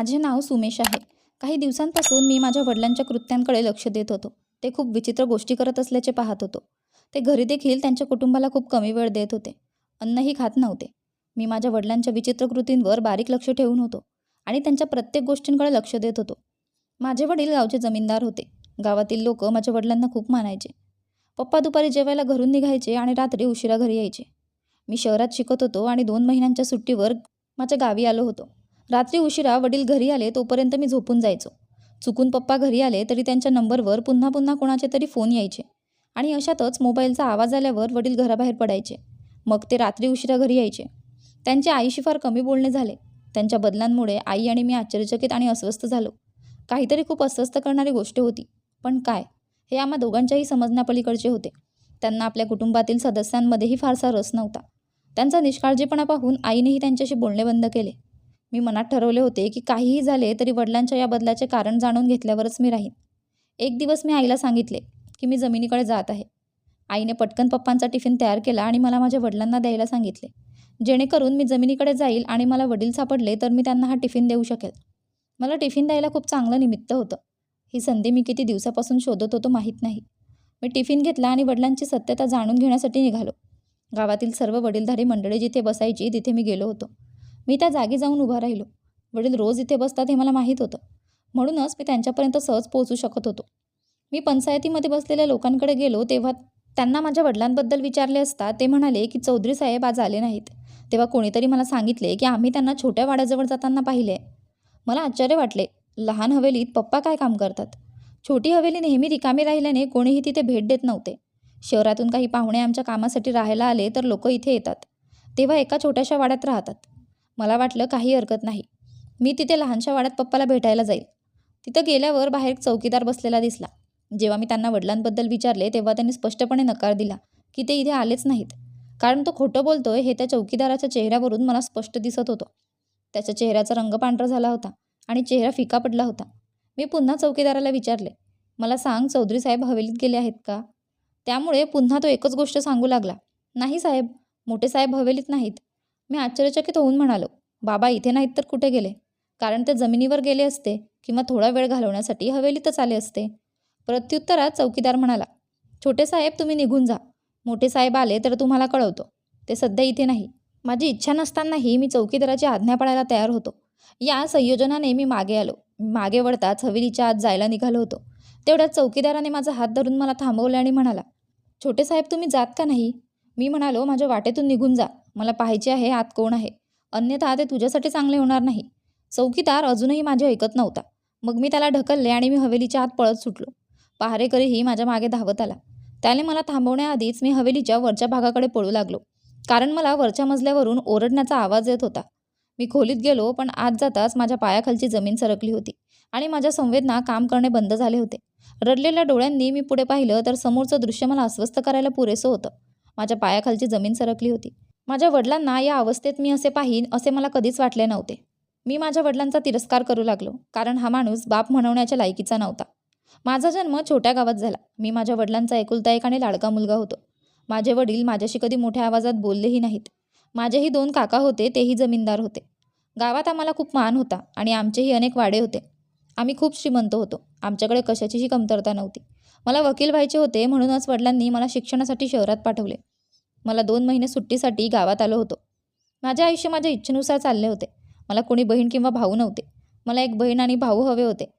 माझे नाव सुमेश आहे. काही दिवसांपासून मी माझ्या वडिलांच्या कृत्यांकडे लक्ष देत होतो. ते खूप विचित्र गोष्टी करत असल्याचे पाहत होतो. ते घरी देखील त्यांच्या कुटुंबाला खूप कमी वेळ देत होते. अन्नही खात नव्हते. मी माझ्या वडिलांच्या विचित्र कृतींवर बारीक लक्ष ठेवून होतो आणि त्यांच्या प्रत्येक गोष्टींकडे लक्ष देत होतो. माझे वडील गावचे जमीनदार होते. गावातील लोक माझ्या वडिलांना खूप मानायचे. पप्पा दुपारी जेवायला घरून निघायचे आणि रात्री उशिरा घरी यायचे. मी शहरात शिकत होतो आणि दोन महिन्यांच्या सुट्टीवर माझ्या गावी आलो होतो. रात्री उशिरा वडील घरी आले तोपर्यंत मी झोपून जायचो. चुकून पप्पा घरी आले तरी त्यांच्या नंबरवर पुन्हा पुन्हा कोणाचे तरी फोन यायचे आणि अशातच मोबाईलचा आवाज आल्यावर वडील घराबाहेर पडायचे. मग ते रात्री उशिरा घरी यायचे. त्यांच्या आईशी फार कमी बोलणे झाले. त्यांच्या बदलांमुळे आई आणि मी आश्चर्यचकित आणि अस्वस्थ झालो. काहीतरी खूप अस्वस्थ करणारी गोष्ट होती. पण काय? हे आम्हा दोघांच्याही समजण्यापलीकडचे होते. त्यांना आपल्या कुटुंबातील सदस्यांमध्येही फारसा रस नव्हता. त्यांचा निष्काळजीपणा पाहून आईनेही त्यांच्याशी बोलणे बंद केले. मी मनात ठरवले होते की काहीही झाले तरी वडिलांच्या या बदलाचे कारण जाणून घेतल्यावरच मी राहीन. एक दिवस मी आईला सांगितले की मी जमिनीकडे जात आहे. आईने पटकन पप्पांचा टिफिन तयार केला आणि मला माझ्या वडिलांना द्यायला सांगितले. जेणेकरून मी जमिनीकडे जाईल आणि मला वडील सापडले तर मी त्यांना हा टिफिन देऊ शकेल. मला टिफिन द्यायला खूप चांगलं निमित्त होतं. ही संधी मी किती दिवसापासून शोधत होतो माहीत नाही. मी टिफिन घेतला आणि वडिलांची सत्यता जाणून घेण्यासाठी निघालो. गावातील सर्व वडीलधारी मंडळी जिथे बसायची तिथे मी गेलो होतो. मी त्या जागी जाऊन उभा राहिलो. वडील रोज इथे बसतात हे मला माहीत होतं. म्हणूनच मी त्यांच्यापर्यंत सहज पोहोचू शकत होतो. मी पंचायतीमध्ये बसलेल्या लोकांकडे गेलो तेव्हा त्यांना माझ्या वडिलांबद्दल विचारले असता ते म्हणाले की चौधरी साहेब आज आले नाहीत. तेव्हा कोणीतरी मला सांगितले की आम्ही त्यांना छोट्या वाड्याजवळ जाताना पाहिले मला आश्चर्य वाटले. लहान हवेलीत पप्पा काय काम करतात? छोटी हवेली नेहमी रिकामी राहिल्याने कोणीही तिथे भेट देत नव्हते. शहरातून काही पाहुणे आमच्या कामासाठी राहायला आले तर लोक इथे येतात. तेव्हा एका छोट्याशा वाड्यात राहतात. मला वाटलं काही हरकत नाही. मी तिथे लहानशा वाड्यात पप्पाला भेटायला जाईल. तिथं गेल्यावर बाहेर चौकीदार बसलेला दिसला. जेव्हा मी त्यांना वडिलांबद्दल विचारले तेव्हा त्यांनी स्पष्टपणे नकार दिला की ते इथे आलेच नाहीत. कारण तो खोटं बोलतोय हे त्या चौकीदाराच्या चेहऱ्यावरून मला स्पष्ट दिसत होतं. त्याच्या चेहऱ्याचा रंग पांढरा झाला होता आणि चेहरा फिका पडला होता. मी पुन्हा चौकीदाराला विचारले मला सांग चौधरी साहेब हवेलीत गेले आहेत का? त्यामुळे पुन्हा तो एकच गोष्ट सांगू लागला नाही साहेब मोठे साहेब हवेलीत नाहीत. मी आश्चर्यचकित होऊन म्हणालो बाबा इथे नाहीत तर कुठे गेले? कारण ते जमिनीवर गेले असते किंवा थोडा वेळ घालवण्यासाठी हवेलीतच आले असते. प्रत्युत्तरात चौकीदार म्हणाला छोटे साहेब तुम्ही निघून जा. मोठे साहेब आले तर तुम्हाला कळवतो. ते सध्या इथे नाही. माझी इच्छा नसतानाही मी चौकीदाराची आज्ञा पाळायला तयार होतो. या संयोजनाने मी मागे आलो. मागे वळताच हवेलीच्या आत जायला निघालो होतो. तेवढ्यात चौकीदाराने माझा हात धरून मला थांबवले आणि म्हणाला छोटे साहेब तुम्ही जात का नाही? मी म्हणालो माझ्या वाटेतून निघून जा. मला पाहायचे आहे आत कोण आहे. अन्यथा ते तुझ्यासाठी चांगले होणार नाही. चौकीदार अजूनही माझे ऐकत नव्हता. मग मी त्याला ढकलले आणि मी हवेलीच्या आत पळत सुटलो. पहारेकरीही माझ्या मागे धावत आला. त्याने मला थांबवण्याआधीच मी हवेलीच्या वरच्या भागाकडे पळू लागलो. कारण मला वरच्या मजल्यावरून ओरडण्याचा आवाज येत होता. मी खोलीत गेलो पण आत जाताच माझ्या पायाखालची जमीन सरकली होती आणि माझ्या संवेदना काम करणे बंद झाले होते. रडलेल्या डोळ्यांनी मी पुढे पाहिलं तर समोरचं दृश्य मला अस्वस्थ करायला पुरेसं होतं. माझ्या पायाखालची जमीन सरकली होती. माझ्या वडिलांना या अवस्थेत मी असे पाहीन असे मला कधीच वाटले नव्हते. मी माझ्या वडिलांचा तिरस्कार करू लागलो कारण हा माणूस बाप म्हणवण्याच्या लायकीचा नव्हता. माझा जन्म छोट्या गावात झाला. मी माझ्या वडिलांचा एकुलता एक आणि लाडका मुलगा होतो. माझे वडील माझ्याशी कधी मोठ्या आवाजात बोललेही नाहीत. माझेही दोन काका होते तेही जमीनदार होते. गावात आम्हाला खूप मान होता आणि आमचेही अनेक वाडे होते. आम्ही खूप श्रीमंत होतो. आमच्याकडे कशाचीही कमतरता नव्हती. मला वकील व्हायचे होते म्हणूनच वडिलांनी मला शिक्षणासाठी शहरात पाठवले. मला दोन महिने सुट्टीसाठी गावात आलो होतो. माझे आयुष्य माझ्या इच्छेनुसार चालले होते. मला कोणी बहीण किंवा भाऊ नव्हते. मला एक बहीण आणि भाऊ हवे होते.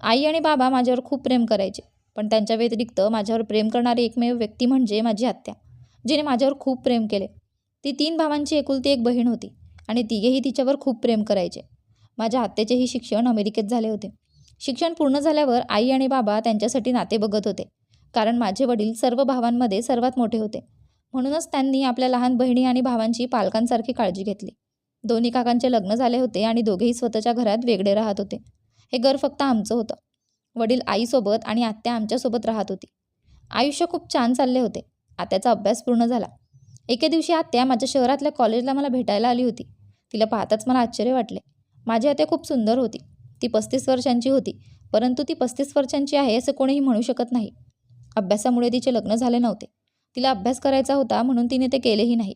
आई आणि बाबा माझ्यावर खूप प्रेम करायचे पण त्यांच्या व्यतिरिक्त माझ्यावर प्रेम करणारी एकमेव व्यक्ती म्हणजे माझी आत्या जिने माझ्यावर खूप प्रेम केले. ती तीन भावांची एकुलती एक बहीण होती आणि तिघेही तिच्यावर खूप प्रेम करायचे. माझ्या आत्याचेही शिक्षण अमेरिकेत झाले होते. शिक्षण पूर्ण झाल्यावर आई आणि बाबा त्यांच्यासाठी नाते बघत होते कारण माझे वडील सर्व भावांमध्ये सर्वात मोठे होते. म्हणूनच त्यांनी आपल्या लहान बहिणी आणि भावांची पालकांसारखी काळजी घेतली. दोन्ही काकांचे लग्न झाले होते आणि दोघेही स्वतःच्या घरात वेगळे राहत होते. हे घर फक्त आमचं होतं. वडील आईसोबत आणि आत्या आमच्यासोबत राहत होती. आयुष्य खूप छान चालले होते. आत्याचा अभ्यास पूर्ण झाला. एके दिवशी आत्या माझ्या शहरातल्या कॉलेजला मला भेटायला आली होती. तिला पाहताच मला आश्चर्य वाटले. माझी आत्या खूप सुंदर होती. ती पस्तीस वर्षांची होती परंतु ती पस्तीस वर्षांची आहे असं कोणीही म्हणू शकत नाही. अभ्यासामुळे तिचे लग्न झाले नव्हते. तिला अभ्यास करायचा होता म्हणून तिने ते केलेही नाही.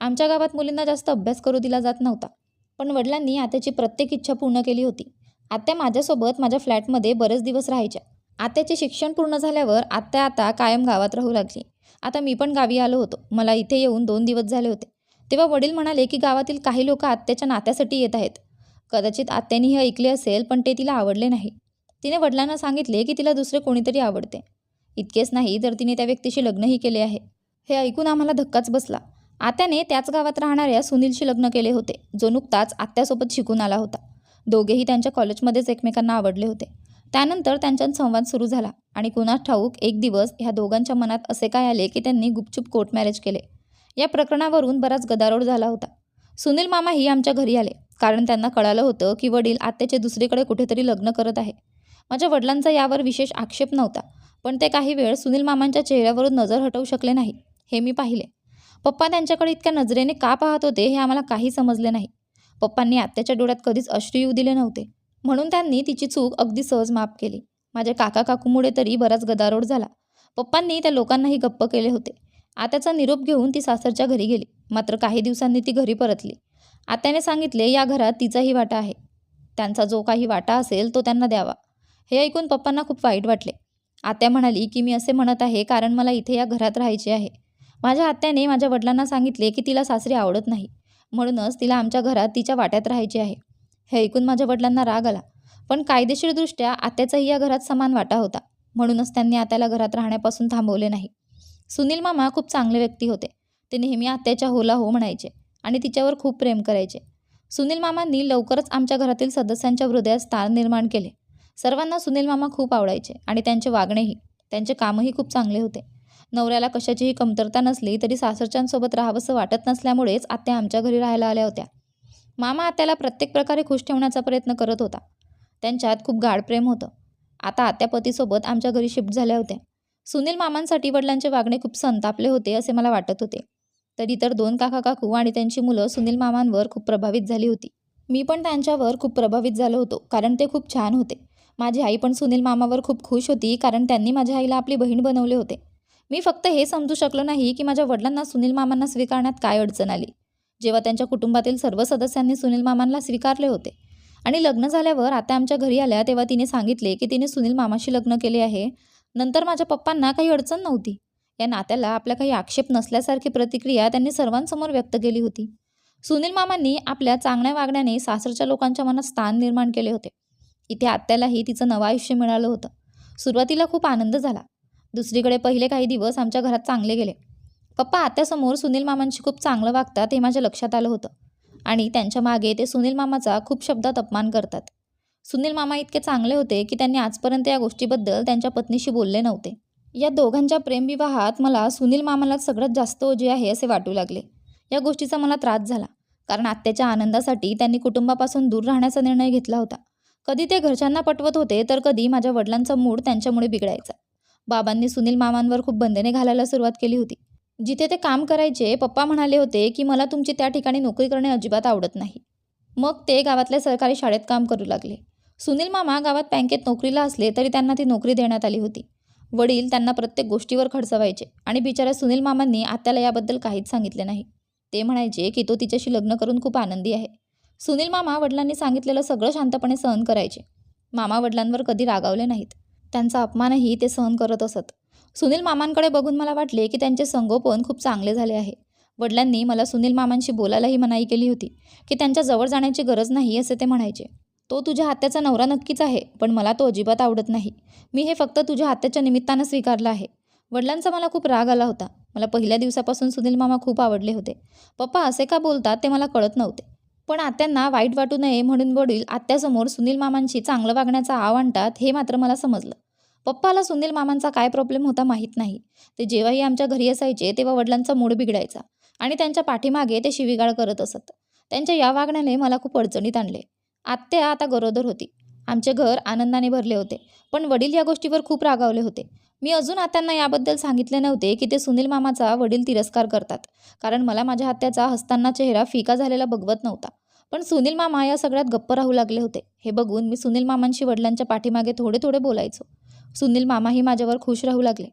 आमच्या गावात मुलींना जास्त अभ्यास करू दिला जात नव्हता. पण वडिलांनी आत्याची प्रत्येक इच्छा पूर्ण केली होती. आत्या माझ्यासोबत माझ्या फ्लॅटमध्ये बरेच दिवस राहायच्या. आत्याचे शिक्षण पूर्ण झाल्यावर आत्या आता कायम गावात राहू लागली. आता मी पण गावी आलो होतो. मला इथे येऊन दोन दिवस झाले होते. तेव्हा वडील म्हणाले की गावातील काही लोक आत्याच्या नात्यासाठी येत आहेत. कदाचित आत्याने हे ऐकले असेल पण ते तिला आवडले नाही. तिने वडिलांना सांगितले की तिला दुसरे कोणीतरी आवडते. इतकेच नाही तर तिने त्या व्यक्तीशी लग्नही केले आहे. हे ऐकून आम्हाला धक्काच बसला. आत्याने त्याच गावात राहणाऱ्या सुनीलशी लग्न केले होते जो नुकताच आत्यासोबत शिकून आला होता. दोघेही त्यांच्या कॉलेजमध्येच एकमेकांना आवडले होते. त्यानंतर त्यांच्यात संवाद सुरू झाला आणि कुणास ठाऊक एक दिवस ह्या दोघांच्या मनात असे काय आले की त्यांनी गुपचूप कोर्ट मॅरेज केले. या प्रकरणावरून बराच गदारोळ झाला होता. सुनील मामाही आमच्या घरी आले कारण त्यांना कळालं होतं की वडील आत्याचे दुसरीकडे कुठेतरी लग्न करत आहे. माझ्या वडिलांचा यावर विशेष आक्षेप नव्हता. पण ते काही वेळ सुनील मामांच्या चेहऱ्यावरून नजर हटवू शकले नाही. हे मी पाहिले. पप्पा त्यांच्याकडे इतक्या नजरेने का पाहत होते हे आम्हाला काही समजले नाही. पप्पांनी आत्याच्या डोळ्यात कधीच अश्रू येऊ दिले नव्हते. म्हणून त्यांनी तिची चूक अगदी सहज माफ केली. माझ्या काका काकूमुळे तरी बराच गदारोळ झाला. पप्पांनी त्या लोकांनाही गप्प केले होते. आत्याचा निरोप घेऊन ती सासरच्या घरी गेली. मात्र काही दिवसांनी ती घरी परतली. आत्याने सांगितले या घरात तिचाही वाटा आहे. त्यांचा जो काही वाटा असेल तो त्यांना द्यावा. हे ऐकून पप्पांना खूप वाईट वाटले. आत्या म्हणाली की मी असे म्हणत आहे कारण मला इथे या घरात राहायचे आहे. माझ्या आत्याने माझ्या वडिलांना सांगितले की तिला सासरी आवडत नाही. म्हणूनच तिला आमच्या घरात तिच्या वाट्यात राहायचे आहे. हे ऐकून माझ्या वडिलांना राग आला. पण कायदेशीरदृष्ट्या आत्याचाही या घरात समान वाटा होता. म्हणूनच त्यांनी आत्याला घरात राहण्यापासून थांबवले नाही. सुनील मामा खूप चांगले व्यक्ती होते. ते नेहमी आत्याच्या होला हो म्हणायचे आणि तिच्यावर खूप प्रेम करायचे. सुनील मामांनी लवकरच आमच्या घरातील सदस्यांच्या हृदयात स्थान निर्माण केले. सर्वांना सुनील मामा खूप आवडायचे आणि त्यांचे वागणेही त्यांचे कामही खूप चांगले होते. नवऱ्याला कशाचीही कमतरता नसली तरी सासरच्यांसोबत राहावंसं वाटत नसल्यामुळेच आत्या आमच्या घरी राहायला आल्या होत्या. मामा आत्याला प्रत्येक प्रकारे खुश ठेवण्याचा प्रयत्न करत होता. त्यांच्यात खूप गाढ प्रेम होतं. आता आत्या पतीसोबत आमच्या घरी शिफ्ट झाल्या होत्या. सुनील मामांसाठी वडिलांचे वागणे खूप संतापले होते असे मला वाटत होते. तर इतर दोन काका काकू आणि त्यांची मुलं सुनील मामांवर खूप प्रभावित झाली होती. मी पण त्यांच्यावर खूप प्रभावित झालो होतो कारण ते खूप छान होते. माझी आई पण सुनील मामावर खूप खुश होती कारण त्यांनी माझ्या आईला आपली बहीण बनवले होते. मी फक्त हे समजू शकलो नाही की माझ्या वडिलांना सुनील मामांना स्वीकारण्यात काय अडचण आली. जेव्हा त्यांच्या कुटुंबातील सर्व सदस्यांनी सुनील मामांना स्वीकारले होते. आणि लग्न झाल्यावर आता आमच्या घरी आल्या तेव्हा तिने सांगितले की तिने सुनील मामाशी लग्न केले आहे. नंतर माझ्या पप्पांना काही अडचण नव्हती. या नात्याला आपल्या काही आक्षेप नसल्यासारखी प्रतिक्रिया त्यांनी सर्वांसमोर व्यक्त केली होती. सुनील मामांनी आपल्या चांगल्या वागण्याने सासरच्या लोकांच्या मनात स्थान निर्माण केले होते. इथे आत्यालाही तिचं नवं आयुष्य मिळालं होतं. सुरुवातीला खूप आनंद झाला. दुसरीकडे पहिले काही दिवस आमच्या घरात चांगले गेले. पप्पा आत्यासमोर सुनील मामांशी खूप चांगलं वागतात हे माझ्या लक्षात आलं होतं. आणि त्यांच्या मागे ते सुनील मामाचा खूप शब्दात अपमान करतात. सुनील मामा इतके चांगले होते की त्यांनी आजपर्यंत या गोष्टीबद्दल त्यांच्या पत्नीशी बोलले नव्हते. या दोघांच्या प्रेमविवाहात मला सुनील मामाला सगळ्यात जास्त ओझे आहे असे वाटू लागले. या गोष्टीचा मला त्रास झाला. कारण आत्याच्या आनंदासाठी त्यांनी कुटुंबापासून दूर राहण्याचा निर्णय घेतला होता. कधी ते घरच्यांना पटवत होते तर कधी माझ्या वडिलांचा मूड त्यांच्यामुळे बिघडायचा. बाबांनी सुनील मामांवर खूप बंधने घालायला सुरुवात केली होती. जिथे ते काम करायचे पप्पा म्हणाले होते की मला तुमची त्या ठिकाणी नोकरी करणे अजिबात आवडत नाही. मग ते गावातल्या सरकारी शाळेत काम करू लागले. सुनील मामा गावात बँकेत नोकरीला असले तरी त्यांना ती नोकरी देण्यात आली होती. वडील त्यांना प्रत्येक गोष्टीवर खडसवायचे आणि बिचाऱ्या सुनील मामांनी आत्याला याबद्दल काहीच सांगितले नाही. ते म्हणायचे की तो तिच्याशी लग्न करून खूप आनंदी आहे. सुनील मामा वडिलांनी सांगितलेलं सगळं शांतपणे सहन करायचे. मामा वडिलांवर कधी रागावले नाहीत. त्यांचा अपमानही ते सहन करत असत. सुनील मामांकडे बघून मला वाटले की त्यांचे संगोपन खूप चांगले झाले आहे. वडिलांनी मला सुनील मामांशी बोलायलाही मनाई केली होती की त्यांच्या जवळ जाण्याची गरज नाही असे ते म्हणायचे. तो तुझ्या हात्याचा नवरा नक्कीच आहे पण मला तो अजिबात आवडत नाही. मी हे फक्त तुझ्या हात्याच्या निमित्तानं स्वीकारलं आहे. वडिलांचा मला खूप राग आला होता. मला पहिल्या दिवसापासून सुनील मामा खूप आवडले होते. पप्पा असे का बोलतात ते मला कळत नव्हते. पण आत्यांना वाईट वाटू नये म्हणून वडील आत्यासमोर सुनील मामांशी चांगलं वागण्याचा आव आणतात हे मात्र मला समजलं. पप्पाला सुनील मामांचा काय प्रॉब्लेम होता माहीत नाही. ते जेव्हाही आमच्या घरी असायचे तेव्हा वडिलांचा मूड बिघडायचा आणि त्यांच्या पाठीमागे ते शिवीगाळ करत असत. त्यांच्या या वागण्याने मला खूप अडचणीत आणले. आत्या आता गरोदर होती. आमचे घर आनंदाने भरले होते पण वडील या गोष्टीवर खूप रागावले होते. मी अजून आत्यांना याबद्दल सांगितले नव्हते की ते सुनील मामाचा वडील तिरस्कार करतात कारण मला माझ्या हत्याचा हसताना चेहरा फिका झालेला बघवत नव्हता. पण सुनील मामा या सगळ्यात गप्प राहू लागले होते. हे बघून मी सुनील मामांशी वडिलांच्या पाठीमागे थोडे थोडे बोलायचो. सुनील मामाही माझ्यावर खुश राहू लागले.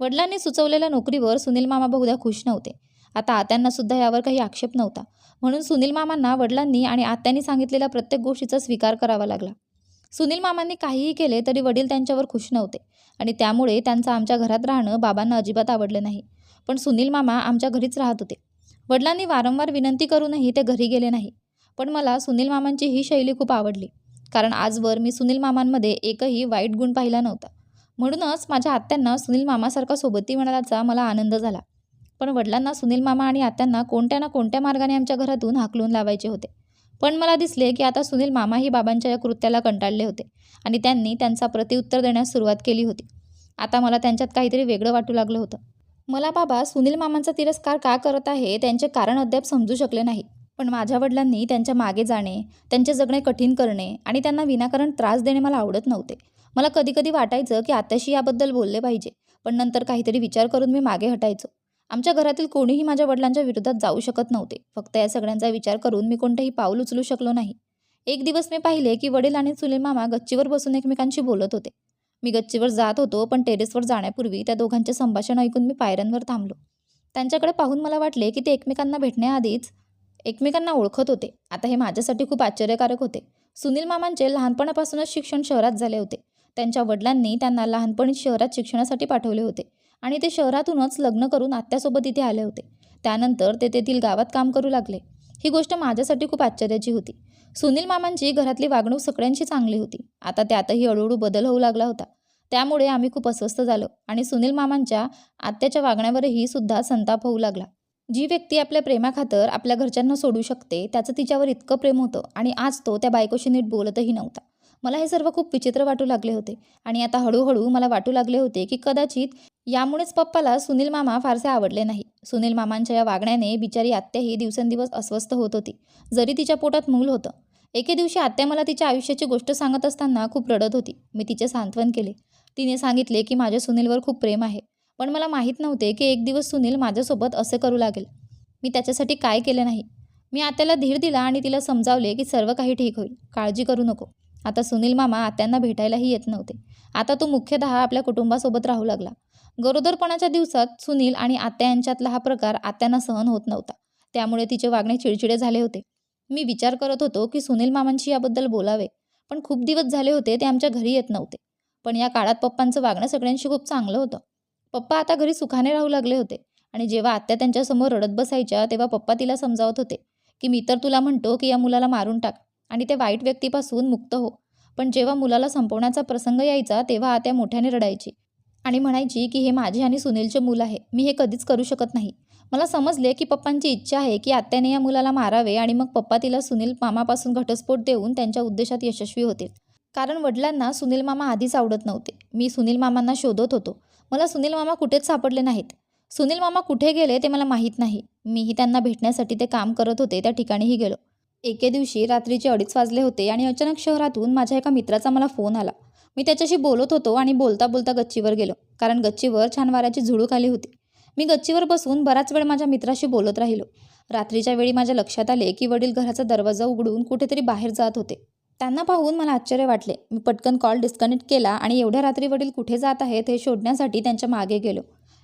वडिलांनी सुचवलेल्या नोकरीवर सुनील मामा बहुधा खुश नव्हते. आता आत्यांनासुद्धा यावर काही आक्षेप नव्हता. म्हणून सुनील मामांना वडिलांनी आणि आत्यांनी सांगितलेल्या प्रत्येक गोष्टीचा स्वीकार करावा लागला. सुनील मामांनी काहीही केले तरी वडील त्यांच्यावर खुश नव्हते आणि त्यामुळे त्यांचं आमच्या घरात राहणं बाबांना अजिबात आवडलं नाही. पण सुनील मामा आमच्या घरीच राहत होते. वडिलांनी वारंवार विनंती करूनही ते घरी गेले नाही. पण मला सुनील मामांची ही शैली खूप आवडली. कारण आजवर मी सुनील मामांमध्ये एकही वाईट गुण पाहिला नव्हता. म्हणूनच माझ्या आत्यांना सुनील मामासारखा सोबती मिळाल्याचा मला आनंद झाला. पण वडिलांना सुनील मामा आणि आत्यांना कोणत्या ना कोणत्या मार्गाने आमच्या घरातून हाकलून लावायचे होते. पण मला दिसले की आता सुनील मामाही बाबांच्या या कृत्याला कंटाळले होते आणि त्यांनी त्यांचा प्रतिउत्तर देण्यास सुरुवात केली होती. आता मला त्यांच्यात काहीतरी वेगळं वाटू लागलं होतं. मला बाबा सुनील मामांचा तिरस्कार का करत आहे त्यांचे कारण अद्याप समजू शकले नाही. पण माझ्या वडिलांनी त्यांच्या मागे जाणे त्यांचे जगणे कठीण करणे आणि त्यांना विनाकारण त्रास देणे मला आवडत नव्हते. मला कधीकधी वाटायचं की आत्याशी याबद्दल बोलले पाहिजे पण नंतर काहीतरी विचार करून मी मागे हटायचो. आमच्या घरातील कोणीही माझ्या वडिलांच्या विरोधात जाऊ शकत नव्हते. फक्त या सगळ्यांचा विचार करून मी कोणतेही पाऊल उचलू शकलो नाही. एक दिवस मी पाहिले की वडील आणि चुले मामा गच्चीवर बसून एकमेकांशी बोलत होते. मी गच्चीवर जात होतो पण टेरेसवर जाण्यापूर्वी त्या दोघांचे संभाषण ऐकून मी पायऱ्यांवर थांबलो. त्यांच्याकडे पाहून मला वाटले की ते एकमेकांना भेटण्याआधीच एकमेकांना ओळखत होते. आता हे माझ्यासाठी खूप आश्चर्यकारक होते. सुनील मामांचे लहानपणापासूनच शिक्षण शहरात झाले होते. त्यांच्या वडिलांनी त्यांना लहानपणी शहरात शिक्षणासाठी पाठवले होते आणि ते शहरातूनच लग्न करून आत्यासोबत इथे आले होते. त्यानंतर ते तेथील गावात काम करू लागले. ही गोष्ट माझ्यासाठी खूप आश्चर्याची होती. सुनील मामांची घरातली वागणूक सगळ्यांची चांगली होती. आता त्यातही हळूहळू बदल होऊ लागला होता. त्यामुळे आम्ही खूप अस्वस्थ झालो आणि सुनील मामांच्या आत्याच्या वागण्यावरही सुद्धा संताप होऊ लागला. जी व्यक्ती आपल्या प्रेमाखातर आपल्या घरच्यांना सोडू शकते त्याचं तिच्यावर इतकं प्रेम होतं आणि आज तो त्या बायकोशी नीट बोलतही नव्हता. मला हे सर्व खूप विचित्र वाटू लागले होते आणि आता हळूहळू मला वाटू लागले होते की कदाचित यामुळेच पप्पाला सुनील मामा फारसे आवडले नाही. सुनील मामांच्या या वागण्याने बिचारी आत्याही दिवसेंदिवस अस्वस्थ होत होती जरी तिच्या पोटात मूल होतं. एके दिवशी आत्या मला तिच्या आयुष्याची गोष्ट सांगत असताना खूप रडत होती. मी तिचे सांत्वन केले. तिने सांगितले की माझ्या सुनीलवर खूप प्रेम आहे. पण मला माहीत नव्हते की एक दिवस सुनील माझ्यासोबत असे करू लागेल. मी त्याच्यासाठी काय केले नाही. मी आत्याला धीर दिला आणि तिला समजावले की सर्व काही ठीक होईल. काळजी करू नको. आता सुनील मामा आत्यांना भेटायलाही येत नव्हते. आता तो मुख्यतः आपल्या कुटुंबासोबत राहू लागला. गरोदरपणाच्या दिवसात सुनील आणि आत्या यांच्यातला हा प्रकार आत्यांना सहन होत नव्हता. त्यामुळे तिचे वागणे चिडचिडे झाले होते. मी विचार करत होतो की सुनील मामांशी याबद्दल बोलावे पण खूप दिवस झाले होते ते आमच्या घरी येत नव्हते. पण या काळात पप्पांचं वागणं सगळ्यांशी खूप चांगलं होतं. पप्पा आता घरी सुखाने राहू लागले होते. आणि जेव्हा आत्या त्यांच्यासमोर रडत बसायच्या तेव्हा पप्पा तिला समजावत होते की मी तर तुला म्हणतो की या मुलाला मारून टाक आणि ते वाईट व्यक्तीपासून मुक्त हो. पण जेव्हा मुलाला संपवण्याचा प्रसंग यायचा तेव्हा आत्या मोठ्याने रडायची आणि म्हणायची की हे माझे आणि सुनीलचे मूल आहे मी हे कधीच करू शकत नाही. मला समजले की पप्पांची इच्छा आहे की आत्याने या मुलाला मारावे आणि मग पप्पा तिला सुनील मामापासून घटस्फोट देऊन त्यांच्या उद्देशात यशस्वी होतील. कारण वडिलांना सुनील मामा आधीच आवडत नव्हते. मी सुनील मामांना शोधत होतो. मला सुनील मामा कुठेच सापडले नाहीत. सुनील मामा कुठे गेले ते मला माहीत नाही. मीही त्यांना भेटण्यासाठी ते काम करत होते त्या ठिकाणीही गेलो. एके दिवशी रात्रीचे अडीच वाजले होते आणि अचानक शहरातून माझ्या एका मित्राचा मला फोन आला. मी त्याच्याशी बोलत होतो आणि बोलता बोलता गच्चीवर गेलो कारण गच्चीवर छान वाऱ्याची झुळूक आली होती. मी गच्चीवर बसून बराच वेळ माझ्या मित्राशी बोलत राहिलो. रात्रीच्या वेळी माझ्या लक्षात आले की वडील घराचा दरवाजा उघडून कुठेतरी बाहेर जात होते. त्यांना पाहून मला आश्चर्य वाटले. मी पटकन कॉल डिस्कनेक्ट केला आणि एवढ्या रात्री वडील कुठे जात आहेत हे शोधण्यासाठी त्यांच्या मागे गेलो.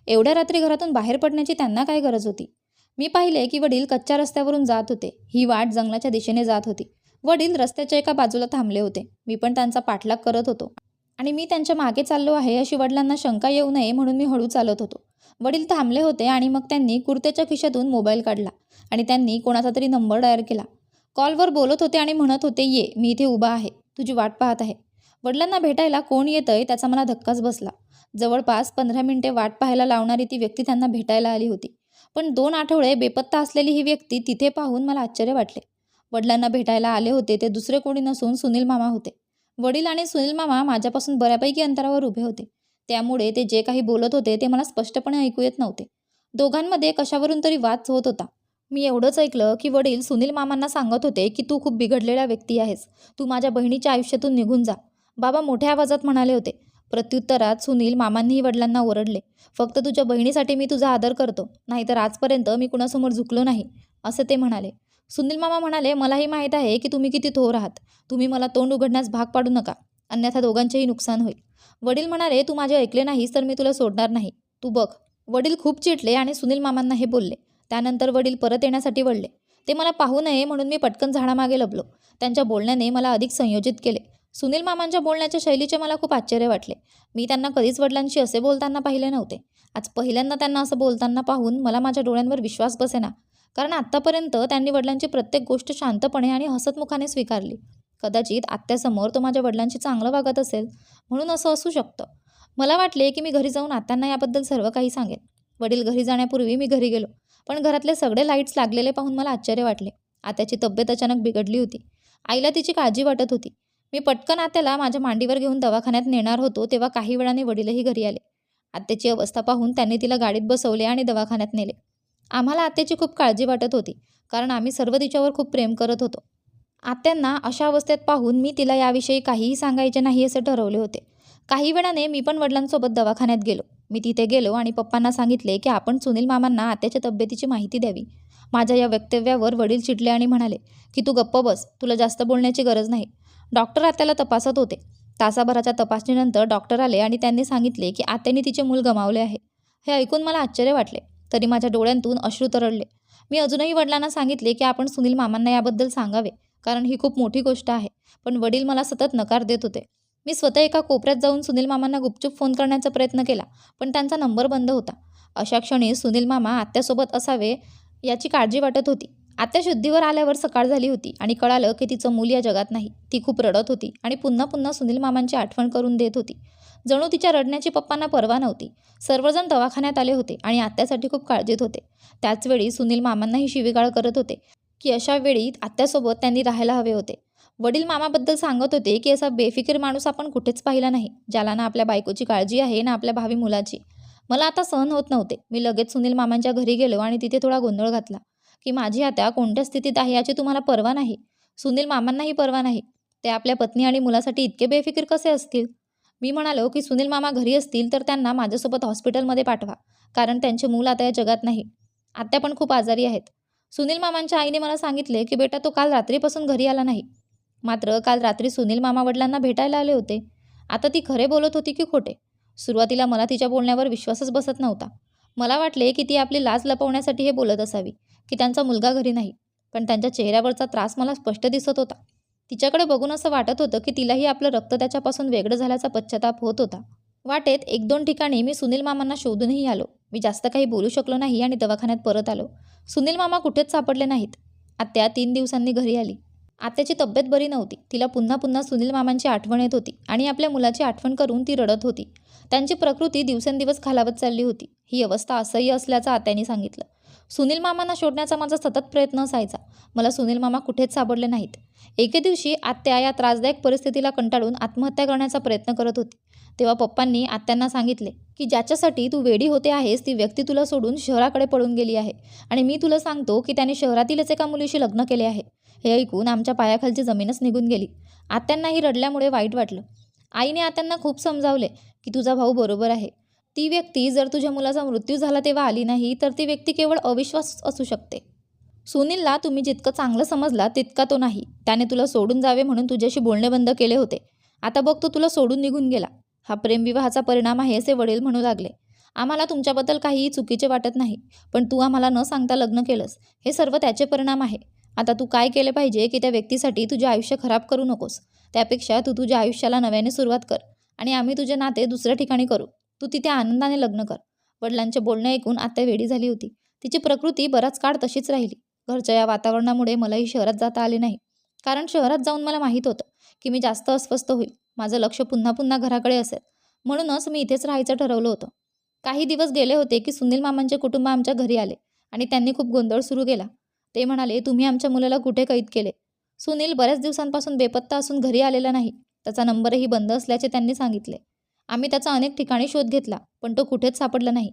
एवढ्या रात्री घरातून बाहेर पडण्याची त्यांना काय गरज होती? मी पाहिले की वडील कच्च्या रस्त्यावरून जात होते. ही वाट जंगलाच्या दिशेने जात होती. वडील रस्त्याच्या एका बाजूला थांबले होते. मी पण त्यांचा पाठलाग करत होतो. आणि मी त्यांच्या मागे चाललो आहे अशी वडिलांना शंका येऊ नये म्हणून मी हळू चालत होतो. वडील थांबले होते आणि मग त्यांनी कुर्त्याच्या खिशातून मोबाईल काढला आणि त्यांनी कोणाचा तरी नंबर डायल केला. कॉलवर बोलत होते आणि म्हणत होते ये मी इथे उभा आहे. तुझी वाट पाहत आहे. वडिलांना भेटायला कोण येतंय त्याचा मला धक्काच बसला. जवळपास पंधरा मिनिटे वाट पाहायला लावणारी ती व्यक्ती त्यांना भेटायला आली होती. पण दोन आठवडे बेपत्ता असलेली ही व्यक्ती तिथे पाहून मला आश्चर्य वाटले. वडिलांना भेटायला आले होते ते दुसरे कोणी नसून सुनील मामा होते. वडील आणि सुनील मामा माझ्यापासून बऱ्यापैकी अंतरावर उभे होते. त्यामुळे ते जे काही बोलत होते ते मला स्पष्टपणे ऐकू येत नव्हते. दोघांमध्ये कशावरून तरी वाद होत होता. मी एवढंच ऐकलं की वडील सुनील मामांना सांगत होते की तू खूप बिघडलेला व्यक्ती आहेस. तू माझ्या बहिणीच्या आयुष्यातून निघून जा. बाबा मोठ्या आवाजात म्हणाले होते. प्रत्युत्तरात सुनील मामांनीही वडिलांना ओरडले. फक्त तुझ्या बहिणीसाठी मी तुझा आदर करतो. नाहीतर आजपर्यंत मी कुणासमोर झुकलो नाही असं ते म्हणाले. सुनील मामा म्हणाले मलाही माहीत आहे की तुम्ही किती थोर आहात. तुम्ही मला तोंड उघडण्यास भाग पाडू नका. अन्यथा दोघांचेही नुकसान होईल. वडील म्हणाले तू माझे ऐकले नाहीस तर मी तुला सोडणार नाही. तू बघ. वडील खूप चिडले आणि सुनील मामांना हे बोलले. त्यानंतर वडील परत येण्यासाठी वळले. ते मला पाहू नये म्हणून मी पटकन झाडामागे लपलो. त्यांच्या बोलण्याने मला अधिक संयोजित केले. सुनील मामांच्या बोलण्याच्या शैलीचे मला खूप आश्चर्य वाटले. मी त्यांना कधीच वडिलांशी असे बोलताना पाहिले नव्हते. आज पहिल्यांदा त्यांना असं बोलताना पाहून मला माझ्या डोळ्यांवर विश्वास बसेना. कारण आत्तापर्यंत त्यांनी वडिलांची प्रत्येक गोष्ट शांतपणे आणि हसतमुखाने स्वीकारली. कदाचित आत्यासमोर तो माझ्या वडिलांशी चांगलं वागत असेल म्हणून असं असू शकतं. मला वाटले की मी घरी जाऊन आत्यांना याबद्दल सर्व काही सांगेन. वडील घरी जाण्यापूर्वी मी घरी गेलो. पण घरातले सगळे लाईट्स लागलेले पाहून मला आश्चर्य वाटले. आत्याची तब्येत अचानक बिघडली होती. आईला तिची काळजी वाटत होती. मी पटकन आत्याला माझ्या मांडीवर घेऊन दवाखान्यात नेणार होतो तेव्हा काही वेळाने वडीलही घरी आले. आत्याची अवस्था पाहून त्यांनी तिला गाडीत बसवले आणि दवाखान्यात नेले. आम्हाला आत्याची खूप काळजी वाटत होती कारण आम्ही सर्व तिच्यावर खूप प्रेम करत होतो. आत्यांना अशा अवस्थेत पाहून मी तिला याविषयी काहीही सांगायचे नाही असे ठरवले होते. काही वेळाने मी पण वडिलांसोबत दवाखान्यात गेलो. मी तिथे गेलो आणि पप्पांना सांगितले की आपण सुनील मामांना आत्याच्या तब्येतीची माहिती द्यावी. माझ्या या वक्तव्यावर वडील चिडले आणि म्हणाले की तू गप्प बस तुला जास्त बोलण्याची गरज नाही. डॉक्टर आत्याला तपासत होते. तासाभराच्या तपासणीनंतर डॉक्टर आले आणि त्यांनी सांगितले की आत्याने तिचे मूल गमावले आहे. हे ऐकून मला आश्चर्य वाटले. तरी माझ्या डोळ्यांतून अश्रू तरळले. मी अजूनही वडिलांना सांगितले की आपण सुनील मामांना याबद्दल सांगावे कारण ही खूप मोठी गोष्ट आहे. पण वडील मला सतत नकार देत होते. मी स्वतः एका कोपऱ्यात जाऊन सुनील मामांना गुपचूप फोन करण्याचा प्रयत्न केला पण त्यांचा नंबर बंद होता. अशा क्षणी सुनील मामा आत्यासोबत असावे याची काळजी वाटत होती. आत्या शुद्धीवर आल्यावर सकाळ झाली होती आणि कळालं की तिचं मूल या जगात नाही. ती खूप रडत होती आणि पुन्हा पुन्हा सुनील मामांची आठवण करून देत होती. जणू तिच्या रडण्याची पप्पांना परवा नव्हती. सर्वजण दवाखान्यात आले होते आणि आत्यासाठी खूप काळजीत होते. त्याचवेळी सुनील मामांनाही शिवीगाळ करत होते की अशा वेळी आत्यासोबत त्यांनी राहायला हवे होते. वडील मामाबद्दल सांगत होते की असा बेफिकीर माणूस आपण कुठेच पाहिला नाही ज्याला ना आपल्या बायकोची काळजी आहे ना आपल्या भावी मुलाची. मला आता सहन होत नव्हते. मी लगेच सुनील मामांच्या घरी गेलो आणि तिथे थोडा गोंधळ घातला की माझी आता कोणत्या स्थितीत आहे याची तुम्हाला पर्वा नाही. सुनील मामांनाही पर्वा नाही. ते आपल्या पत्नी आणि मुलासाठी इतके बेफिकीर कसे असतील? मी म्हणालो की सुनील मामा घरी असतील तर त्यांना माझ्यासोबत हॉस्पिटलमध्ये पाठवा कारण त्यांचे मूल आता या जगात नाही. आत्या पण खूप आजारी आहेत. सुनील मामांच्या आईने मला सांगितले की बेटा तो काल रात्रीपासून घरी आला नाही. मात्र काल रात्री सुनील मामा वडिलांना भेटायला आले होते. आता ती खरे बोलत होती की खोटे. सुरुवातीला मला तिच्या बोलण्यावर विश्वासच बसत नव्हता. मला वाटले की ती आपली लाज लपवण्यासाठी हे बोलत असावी की त्यांचा मुलगा घरी नाही. पण त्यांच्या चेहऱ्यावरचा त्रास मला स्पष्ट दिसत होता. तिच्याकडे बघून असं वाटत होतं की तिलाही आपलं रक्त त्याच्यापासून वेगळं झाल्याचा पश्चाताप होत होता. वाटेत एक दोन ठिकाणी मी सुनील मामांना शोधूनही आलो. मी जास्त काही बोलू शकलो नाही आणि दवाखान्यात परत आलो. सुनील मामा कुठेच सापडले नाहीत. आत्या तीन दिवसांनी घरी आली. आत्याची तब्येत बरी नव्हती. तिला पुन्हा पुन्हा सुनील मामांची आठवण येत होती आणि आपल्या मुलाची आठवण करून ती रडत होती. त्यांची प्रकृती दिवसेंदिवस खालावत चालली होती. ही अवस्था असह्य असल्याचं आत्याने सांगितलं. सुनील मामांना शोधण्याचा माझा सतत प्रयत्न असायचा. मला सुनील मामा कुठेच सापडले नाहीत. एके दिवशी आत्या या त्रासदायक परिस्थितीला कंटाळून आत्महत्या करण्याचा प्रयत्न करत होती. तेव्हा पप्पांनी आत्यांना सांगितले की ज्याच्यासाठी तू वेडी होते आहेस ती व्यक्ती तुला सोडून शहराकडे पळून गेली आहे. आणि मी तुला सांगतो की त्याने शहरातीलच एका मुलीशी लग्न केले आहे. हे ऐकून आमच्या पायाखालची जमीनच निघून गेली. आत्यांनाही रडल्यामुळे वाईट वाटलं. आईने आत्यांना खूप समजावले की तुझा भाऊ बरोबर आहे. ती व्यक्ती जर तुझ्या मुलाचा मृत्यू झाला तेव्हा आली नाही तर ती व्यक्ती केवळ अविश्वास असू शकते. सुनीलला तुम्ही जितकं चांगलं समजला तितका तो नाही. त्याने तुला सोडून जावे म्हणून तुझ्याशी बोलणे बंद केले होते. आता बघ तो तुला सोडून निघून गेला. हा प्रेमविवाहाचा परिणाम आहे असे वडील म्हणू लागले. आम्हाला तुमच्याबद्दल काहीही चुकीचे वाटत नाही पण तू आम्हाला न सांगता लग्न केलंस. हे सर्व त्याचे परिणाम आहे. आता तू काय केले पाहिजे की त्या व्यक्तीसाठी तुझे आयुष्य खराब करू नकोस? त्यापेक्षा तू तुझ्या आयुष्याला नव्याने सुरुवात कर आणि आम्ही तुझे नाते दुसऱ्या ठिकाणी करू. तू तिथे आनंदाने लग्न कर. वडिलांचे बोलणे ऐकून आत्या वेडी झाली होती. तिची प्रकृती बराच काळ तशीच राहिली. घरच्या या वातावरणामुळे मलाही शहरात जाता आले नाही. कारण शहरात जाऊन मला माहीत होतं की मी जास्त अस्वस्थ होईल. माझं लक्ष पुन्हा पुन्हा घराकडे असेल. म्हणूनच मी इथेच राहायचं ठरवलं होतं. काही दिवस गेले होते की सुनील मामांचे कुटुंब आमच्या घरी आले आणि त्यांनी खूप गोंधळ सुरू केला. ते म्हणाले तुम्ही आमच्या मुलाला कुठे कैद केले? सुनील बऱ्याच दिवसांपासून बेपत्ता असून घरी आलेला नाही. त्याचा नंबरही बंद असल्याचे त्यांनी सांगितले. आम्ही त्याचा अनेक ठिकाणी शोध घेतला पण तो कुठेच सापडला नाही.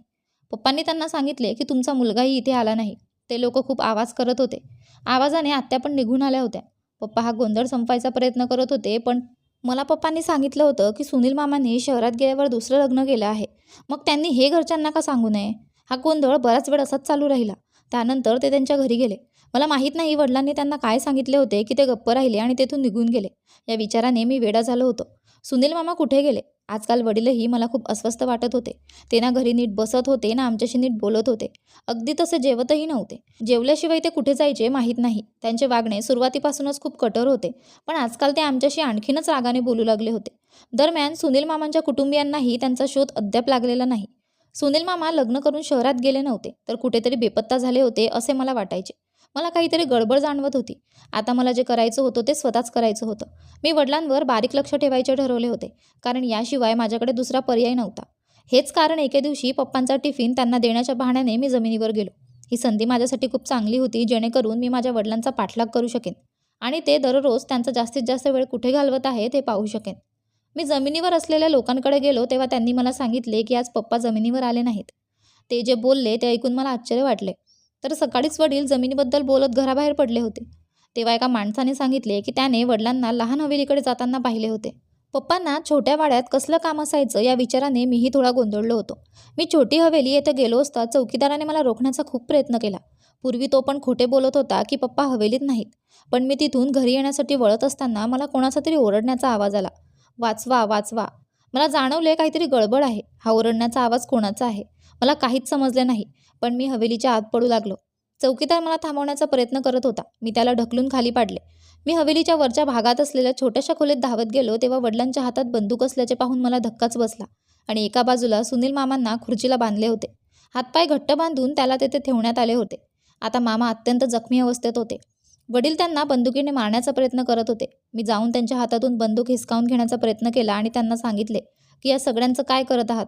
पप्पांनी त्यांना सांगितले की तुमचा मुलगाही इथे आला नाही. ते लोक खूप आवाज करत होते. आवाजाने आत्या पण निघून आल्या होत्या. पप्पा हा गोंधळ संपायचा प्रयत्न करत होते पण मला पप्पांनी सांगितलं होतं की सुनील मामाने शहरात गेल्यावर दुसरं लग्न केलं आहे. मग त्यांनी हे घरच्यांना का सांगू नये? हा गोंधळ बराच वेळ असाच चालू राहिला. त्यानंतर ते त्यांच्या घरी गेले. मला माहीत नाही वडिलांनी त्यांना काय सांगितले होते की ते गप्प राहिले आणि तेथून निघून गेले. या विचाराने मी वेडा झालो होतो. सुनील मामा कुठे गेले? आजकाल वडीलही मला खूप अस्वस्थ वाटत होते. ते ना घरी नीट बसत होते ना आमच्याशी नीट बोलत होते. अगदी तसे जेवतही नव्हते. जेवल्याशिवाय ते कुठे जायचे माहीत नाही. त्यांचे वागणे सुरुवातीपासूनच खूप कठोर होते पण आजकाल ते आमच्याशी आणखीनच रागाने बोलू लागले होते. दरम्यान सुनील मामांच्या कुटुंबियांनाही त्यांचा शोध अद्याप लागलेला नाही. सुनील मामा लग्न करून शहरात गेले नव्हते तर कुठेतरी बेपत्ता झाले होते असे मला वाटायचे. मला काहीतरी गडबड जाणवत होती. आता मला जे करायचं होतं ते स्वतःच करायचं होतं. मी वडिलांवर बारीक लक्ष ठेवायचे ठरवले होते कारण याशिवाय माझ्याकडे दुसरा पर्याय नव्हता. हेच कारण एके दिवशी पप्पांचा टिफिन त्यांना देण्याच्या बहाण्याने मी जमिनीवर गेलो. ही संधी माझ्यासाठी खूप चांगली होती जेणेकरून मी माझ्या वडिलांचा पाठलाग करू शकेन. आणि ते दररोज त्यांचा जास्तीत जास्त वेळ कुठे घालवत आहे ते पाहू शकेन. मी जमिनीवर असलेल्या लोकांकडे गेलो तेव्हा त्यांनी मला सांगितले की आज पप्पा जमिनीवर आले नाहीत. ते जे बोलले ते ऐकून मला आश्चर्य वाटले. तर सकाळीच वडील जमिनीबद्दल बोलत घराबाहेर पडले होते. तेव्हा एका माणसाने सांगितले की त्याने वडिलांना लहान हवेलीकडे जाताना पाहिले होते. पप्पांना छोट्या वाड्यात कसलं काम असायचं या विचाराने मीही थोडा गोंधळलो होतो. मी छोटी हवेली येथे गेलो असता चौकीदाराने मला रोखण्याचा खूप प्रयत्न केला. पूर्वी तो पण खोटे बोलत होता की पप्पा हवेलीत नाहीत. पण मी तिथून घरी येण्यासाठी वळत असताना मला कोणाचा तरी ओरडण्याचा आवाज आला. वाचवा वाचवा. मला जाणवले काहीतरी गडबड आहे. हा ओरडण्याचा आवाज कोणाचा आहे? मला काहीच समजले नाही. पण मी हवेलीच्या आत पडू लागलो. चौकीदार मला थांबवण्याचा प्रयत्न करत होता. मी त्याला ढकलून खाली पाडले. मी हवेलीच्या वरच्या भागात असलेल्या छोट्याशा खोलीत धावत गेलो तेव्हा वडिलांच्या हातात बंदूक असल्याचे पाहून मला धक्काच बसला आणि एका बाजूला सुनील मामांना खुर्चीला बांधले होते. हातपाय घट्ट बांधून त्याला तेथे ठेवण्यात आले होते. आता मामा अत्यंत जखमी अवस्थेत होते. वडील त्यांना बंदुकीने मारण्याचा प्रयत्न करत होते. मी जाऊन त्यांच्या हातातून बंदूक हिसकावून घेण्याचा प्रयत्न केला आणि त्यांना सांगितले की या सगळ्यांचं काय करत आहात?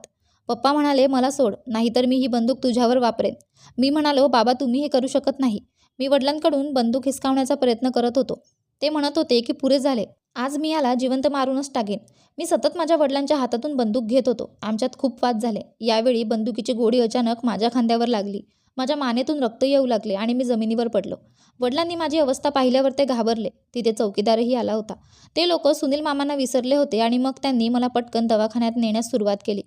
पप्पा म्हणाले मला सोड नाहीतर मी ही बंदूक तुझ्यावर वापरेन. मी म्हणालो बाबा तुम्ही हे करू शकत नाही. मी वडिलांकडून बंदूक हिसकावण्याचा प्रयत्न करत होतो. ते म्हणत होते की पुरे झाले. आज मी याला जिवंत मारूनच टाकेन. मी सतत माझ्या वडिलांच्या हातातून बंदूक घेत होतो. आमच्यात खूप वाद झाले. यावेळी बंदुकीची गोडी अचानक माझ्या खांद्यावर लागली. माझ्या मानेतून रक्त येऊ लागले आणि मी जमिनीवर पडलो. वडिलांनी माझी अवस्था पाहिल्यावर ते घाबरले. तिथे चौकीदारही आला होता. ते लोक सुनील मामांना विसरले होते आणि मग त्यांनी मला पटकन दवाखान्यात नेण्यास सुरुवात केली.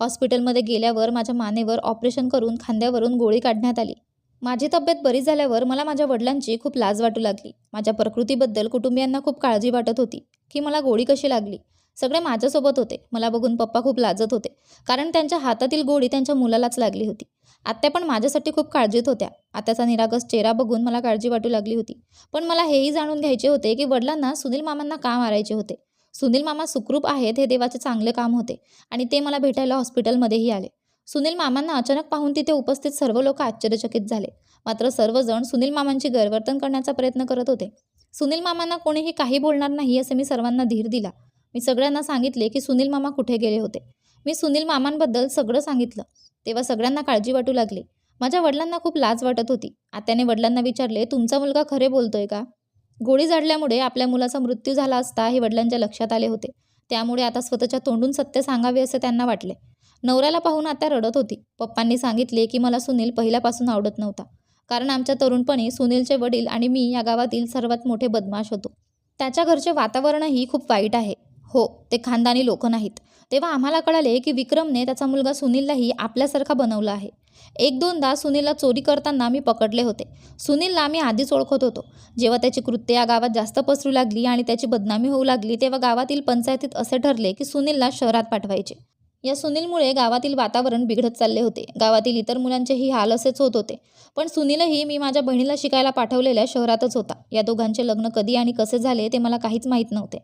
हॉस्पिटलमध्ये गेल्यावर माझ्या मानेवर ऑपरेशन करून खांद्यावरून गोळी काढण्यात आली. माझी तब्येत बरी झाल्यावर मला माझ्या वडिलांची खूप लाज वाटू लागली. माझ्या प्रकृतीबद्दल कुटुंबियांना खूप काळजी वाटत होती की मला गोळी कशी लागली. सगळे माझ्यासोबत होते. मला बघून पप्पा खूप लाजत होते कारण त्यांच्या हातातील गोळी त्यांच्या मुलालाच लागली होती. आत्या पण माझ्यासाठी खूप काळजीत होत्या. आत्याचा निरागस चेहरा बघून मला काळजी वाटू लागली होती. पण मला हेही जाणून घ्यायचे होते की वडिलांना सुनील मामांना का मारायचे होते? सुनील मामा सुखरूप आहेत हे देवाचे चांगले काम होते आणि ते मला भेटायला हॉस्पिटलमध्येही आले. सुनील मामांना अचानक पाहून तिथे उपस्थित सर्व लोक आश्चर्यचकित झाले. मात्र सर्वजण सुनील मामांची गैरवर्तन करण्याचा प्रयत्न करत होते. सुनील मामांना कोणीही काही बोलणार नाही असे मी सर्वांना धीर दिला. मी सगळ्यांना सांगितले की सुनील मामा कुठे गेले होते. मी सुनील मामांबद्दल सगळं सांगितलं. तेव्हा सगळ्यांना काळजी वाटू लागली. माझ्या वडिलांना खूप लाज वाटत होती. आत्याने वडिलांना विचारले तुमचा मुलगा खरे बोलतोय का? गोळी झाडल्यामुळे आपल्या मुलाचा मृत्यू झाला असता हे वडिलांच्या लक्षात आले होते. त्यामुळे आता स्वतःच्या तोंडून सत्य सांगावे असे त्यांना वाटले. नवऱ्याला पाहून आता रडत होती. पप्पांनी सांगितले की मला सुनील पहिल्यापासून आवडत नव्हता. कारण आमच्या तरुणपणी सुनीलचे वडील आणि मी या गावातील सर्वात मोठे बदमाश होतो. त्याच्या घरचे वातावरणही खूप वाईट आहे. हो ते खानदानी लोक नाहीत. तेव्हा आम्हाला कळाले की विक्रमने त्याचा मुलगा सुनीललाही आपल्यासारखा बनवला आहे. एक दोनदा सुनीलला चोरी करताना मी पकडले होते. सुनीलला मी आधीच ओळखत होतो. जेव्हा त्याची कृत्य या गावात जास्त पसरू लागली आणि त्याची बदनामी होऊ लागली तेव्हा गावातील पंचायतीत असे ठरले की सुनीलला शहरात पाठवायचे. या सुनीलमुळे गावातील वातावरण बिघडत चालले होते. गावातील इतर मुलांचेही हाल असेच होत होते. पण सुनीलही मी माझ्या बहिणीला शिकायला पाठवलेल्या शहरातच होता. या दोघांचे लग्न कधी आणि कसे झाले ते मला काहीच माहीत नव्हते.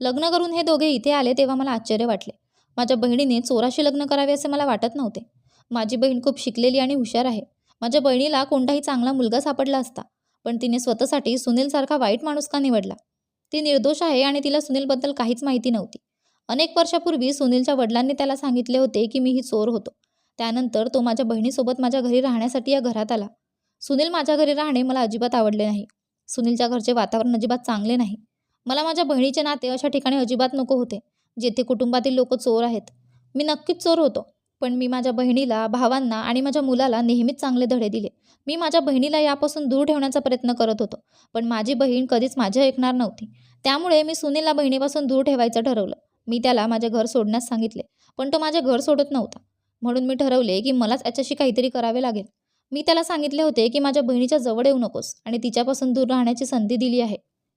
लग्न करून हे दोघे इथे आले तेव्हा मला आश्चर्य वाटले. माझ्या बहिणीने चोराशी लग्न करावे असे मला वाटत नव्हते. माझी बहीण खूप शिकलेली आणि हुशार आहे. माझ्या बहिणीला कोणताही चांगला मुलगा सापडला असता पण तिने स्वतःसाठी सुनीलसारखा वाईट माणूस का निवडला? ती निर्दोष आहे आणि तिला सुनीलबद्दल काहीच माहिती नव्हती. अनेक वर्षापूर्वी सुनीलच्या वडिलांनी त्याला सांगितले होते की मी ही चोर होतो. त्यानंतर तो माझ्या बहिणीसोबत माझ्या घरी राहण्यासाठी या घरात आला. सुनील माझ्या घरी राहणे मला अजिबात आवडले नाही. सुनीलच्या घरचे वातावरण अजिबात चांगले नाही. मला माझ्या बहिणीचे नाते अशा ठिकाणी अजिबात नको होते जेथे कुटुंबातील लोक चोर आहेत. मी नक्कीच चोर होतो. पण मी माझ्या बहिणीला भावांना आणि माझ्या मुलाला नेहमीच चांगले धडे दिले. मी माझ्या बहिणीला यापासून दूर ठेवण्याचा प्रयत्न करत होतो पण माझी बहीण कधीच माझे ऐकणार नव्हती. त्यामुळे मी सुनीलला बहिणीपासून दूर ठेवायचं ठरवलं. मी त्याला माझे घर सोडण्यास सांगितले पण तो माझे घर सोडत नव्हता. म्हणून मी ठरवले की मलाच याच्याशी काहीतरी करावे लागेल. मी त्याला सांगितले होते की माझ्या बहिणीच्या जवळ येऊ नकोस आणि तिच्यापासून दूर राहण्याची संधी दिली आहे.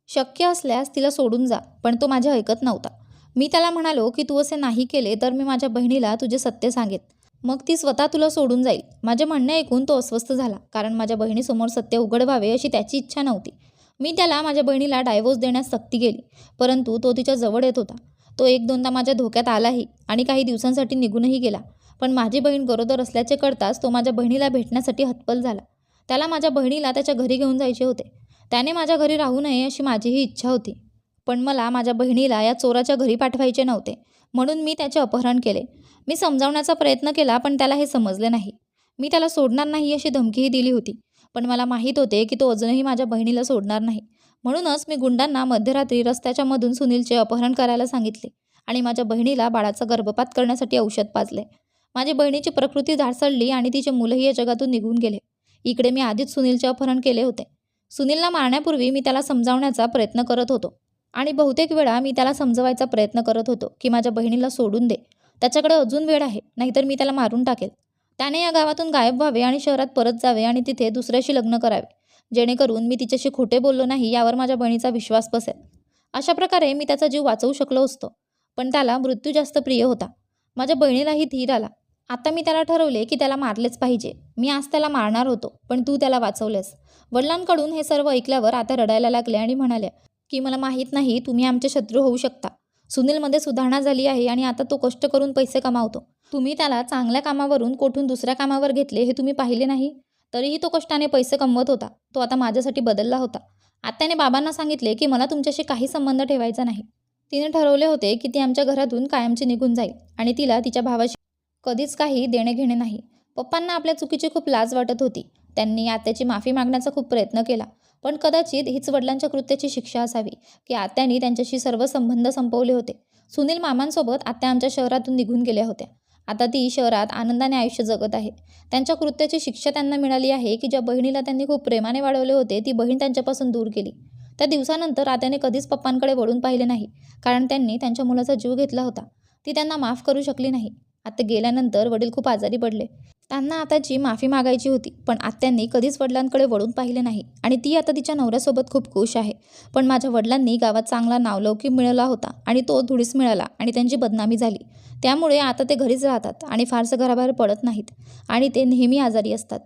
शक्य असल्यास तिला सोडून जा पण तो माझे ऐकत नव्हता. मी त्याला म्हणालो की तू असे नाही केले तर मी माझ्या बहिणीला तुझे सत्य सांगेन. मग ती स्वतः तुला सोडून जाईल. माझे म्हणणे ऐकून तो अस्वस्थ झाला कारण माझ्या बहिणीसमोर सत्य उघड व्हावे अशी त्याची इच्छा नव्हती. मी त्याला माझ्या बहिणीला डायव्होर्स देण्यास सक्ती केली परंतु तो तिच्या जवळ येत होता. तो एक दोनदा माझ्या धोक्यात आलाही आणि काही दिवसांसाठी निघूनही गेला. पण माझी बहीण गरोदर असल्याचे कळताच तो माझ्या बहिणीला भेटण्यासाठी हतपल झाला. त्याला माझ्या बहिणीला त्याच्या घरी घेऊन जायचे होते. त्याने माझ्या घरी राहू नये अशी माझीही इच्छा होती. पण मला माझ्या बहिणीला या चोराच्या घरी पाठवायचे नव्हते. म्हणून मी त्याचे अपहरण केले. मी समजावण्याचा प्रयत्न केला पण त्याला हे समजले नाही. मी त्याला सोडणार नाही अशी धमकीही दिली होती. पण मला माहीत होते की तो अजूनही माझ्या बहिणीला सोडणार नाही. म्हणूनच मी गुंडांना मध्यरात्री रस्त्याच्या मधून सुनीलचे अपहरण करायला सांगितले आणि माझ्या बहिणीला बाळाचा गर्भपात करण्यासाठी औषध पाजले. माझ्या बहिणीची प्रकृती ढासळली आणि तिचे मुलंही या जगातून निघून गेले. इकडे मी आधीच सुनीलचे अपहरण केले होते. सुनीलला मारण्यापूर्वी मी त्याला समजावण्याचा प्रयत्न करत होतो. आणि बहुतेक वेळा मी त्याला समजवायचा प्रयत्न करत होतो की माझ्या बहिणीला सोडून दे. त्याच्याकडे अजून वेळ आहे नाहीतर मी त्याला मारून टाकेल. त्याने या गावातून गायब व्हावे आणि शहरात परत जावे आणि तिथे दुसऱ्याशी लग्न करावे. जेणेकरून मी तिच्याशी खोटे बोललो नाही यावर माझ्या बहिणीचा विश्वास बसेल. अशा प्रकारे मी त्याचा जीव वाचवू शकलो असतो पण त्याला मृत्यू जास्त प्रिय होता. माझ्या बहिणीलाही धीर आला. आता मी त्याला ठरवले की त्याला मारलेच पाहिजे. मी आज त्याला मारणार होतो पण तू त्याला वाचवलेस. वडिलांकडून हे सर्व ऐकल्यावर आता रडायला लागले आणि म्हणाले की मला माहीत नाही तुम्ही आमचे शत्रू होऊ शकता. सुनीलमध्ये सुधारणा झाली आहे आणि आता तो कष्ट करून पैसे कमावतो. तुम्ही त्याला चांगल्या कामावरून कोठून दुसऱ्या कामावर घेतले हे तुम्ही पाहिले नाही? तरीही तो कष्टाने पैसे कमवत होता. तो आता माझ्यासाठी बदलला होता. आत्याने बाबांना सांगितले की मला तुमच्याशी काही संबंध ठेवायचा नाही. तिने ठरवले होते की ती आमच्या घरातून कायमची निघून जाईल आणि तिला तिच्या भावाशी कधीच काही देणे घेणे नाही. पप्पांना आपल्या चुकीची खूप लाज वाटत होती. त्यांनी आत्याची माफी मागण्याचा खूप प्रयत्न केला. पण कदाचित हीच वडिलांच्या कृत्याची शिक्षा असावी की आत्यांनी त्यांच्याशी सर्व संबंध संपवले होते. सुनील मामांसोबत आत्या आमच्या शहरातून निघून गेल्या होत्या. आता ती शहरात आनंदाने आयुष्य जगत आहे. त्यांच्या कृत्याची शिक्षा त्यांना मिळाली आहे की ज्या बहिणीला त्यांनी खूप प्रेमाने वाढवले होते ती बहीण त्यांच्यापासून दूर केली त्या दिवसानंतर आत्याने कधीच पप्पांकडे वळून पाहिले नाही कारण त्यांनी त्यांच्या मुलाचा जीव घेतला होता. ती त्यांना माफ करू शकली नाही. आता गेल्यानंतर वडील खूप आजारी पडले. त्यांना आताची माफी मागायची होती पण आत्यांनी कधीच वडिलांकडे वळून पाहिले नाही. आणि ती आता तिच्या नवऱ्यासोबत खूप खुश आहे. पण माझ्या वडिलांनी गावात चांगला नावलौकिक मिळवला होता आणि तो धुळीस मिळाला आणि त्यांची बदनामी झाली. त्यामुळे आता ते घरीच राहतात आणि फारसं घराबाहेर पडत नाहीत आणि ते नेहमी आजारी असतात.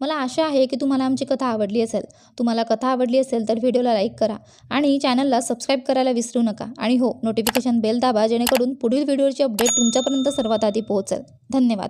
मला आशा आहे की तुम्हाला आमची कथा आवडली असेल. तुम्हाला कथा आवडली असेल तर व्हिडिओला लाईक करा आणि चॅनलला सबस्क्राईब करायला विसरू नका. आणि हो नोटिफिकेशन बेल दाबा जेणेकरून पुढील व्हिडिओची अपडेट तुमच्यापर्यंत सर्वात आधी पोहोचेल. धन्यवाद.